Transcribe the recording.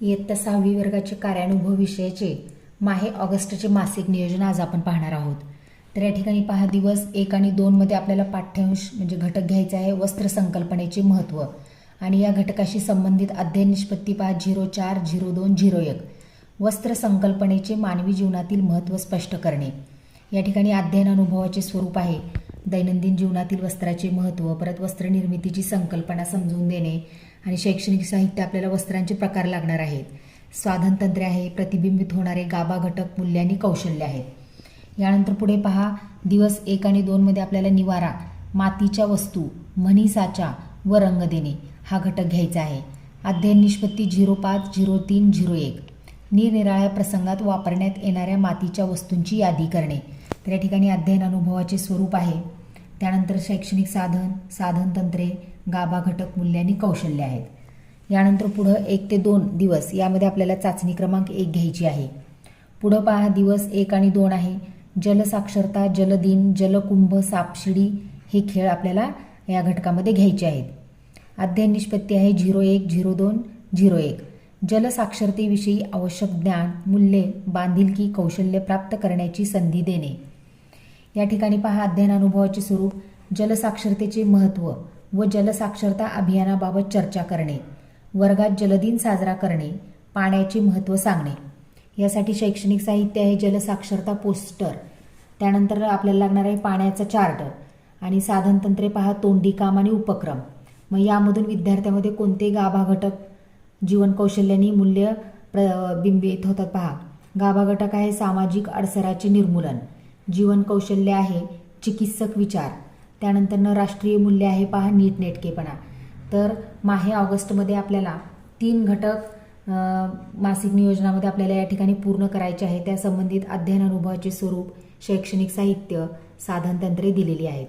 इयत्ता सहावी वर्गाचे कार्यानुभव विषयाचे माहे ऑगस्टचे मासिक नियोजन आज आपण पाहणार आहोत. तर या ठिकाणी पहा दिवस एक आणि दोनमध्ये आपल्याला पाठ्यांश म्हणजे घटक घ्यायचा आहे वस्त्र संकल्पनेचे महत्त्व आणि या घटकाशी संबंधित अध्ययन निष्पत्ती पहा झिरो चार झिरो दोन झिरो एक. वस्त्र संकल्पनेचे मानवी जीवनातील महत्त्व स्पष्ट करणे. या ठिकाणी अध्ययन अनुभवाचे स्वरूप आहे. दैनंदिन जीवनातील वस्त्राचे महत्त्व परत वस्त्रनिर्मितीची संकल्पना समजून देणे आणि शैक्षणिक साहित्य आपल्याला वस्त्रांचे प्रकार लागणार आहेत. साधनतंत्रे आहे प्रतिबिंबित होणारे गाभा घटक मूल्य आणि कौशल्य आहेत. यानंतर पुढे पहा दिवस एक आणि दोनमध्ये आपल्याला निवारा मातीच्या वस्तू म्हणीसाचा व रंग देणे हा घटक घ्यायचा आहे. अध्ययन निष्पत्ती झिरो पाच झिरो तीन झिरो एक. निरनिराळ्या प्रसंगात वापरण्यात येणाऱ्या मातीच्या वस्तूंची यादी करणे. तर या ठिकाणी अध्ययन अनुभवाचे स्वरूप आहे. त्यानंतर शैक्षणिक साधन साधनतंत्रे गाभा घटक मूल्य आणि कौशल्य आहेत. यानंतर पुढं एक ते दोन दिवस यामध्ये आपल्याला चाचणी क्रमांक एक घ्यायची आहे. पुढं पहा दिवस एक आणि दोन आहे. जलसाक्षरता जलदिन जलकुंभ सापशिडी हे खेळ आपल्याला या घटकामध्ये घ्यायचे आहेत. अध्ययन निष्पत्ती आहे झिरो एक झिरो दोन झिरो एक. जलसाक्षरतेविषयी आवश्यक ज्ञान मूल्ये बांधिलकी कौशल्य प्राप्त करण्याची संधी देणे. या ठिकाणी पहा अध्ययन अनुभवाचे स्वरूप जलसाक्षरतेचे महत्त्व व जलसाक्षरता अभियानाबाबत चर्चा करणे वर्गात जलदिन साजरा करणे पाण्याचे महत्त्व सांगणे. यासाठी शैक्षणिक साहित्य आहे जलसाक्षरता पोस्टर त्यानंतर आपल्याला लागणार आहे पाण्याचा चार्ट आणि साधनतंत्रे पहा तोंडी काम आणि उपक्रम. मग यामधून विद्यार्थ्यामध्ये कोणते गाभा घटक जीवन कौशल्याने मूल्य बिंबित होतात पहा. गाभा घटक आहे सामाजिक अडसराचे निर्मूलन. जीवन कौशल्य आहे चिकित्सक विचार. त्यानंतरनं राष्ट्रीय मूल्य आहे पहा नीटनेटकेपणा तर माहे ऑगस्टमध्ये आपल्याला तीन घटक मासिक नियोजनामध्ये आपल्याला या ठिकाणी पूर्ण करायचे आहे. त्या संबंधित अध्ययन अनुभवाचे स्वरूप शैक्षणिक साहित्य साधनतंत्रे दिलेली आहेत.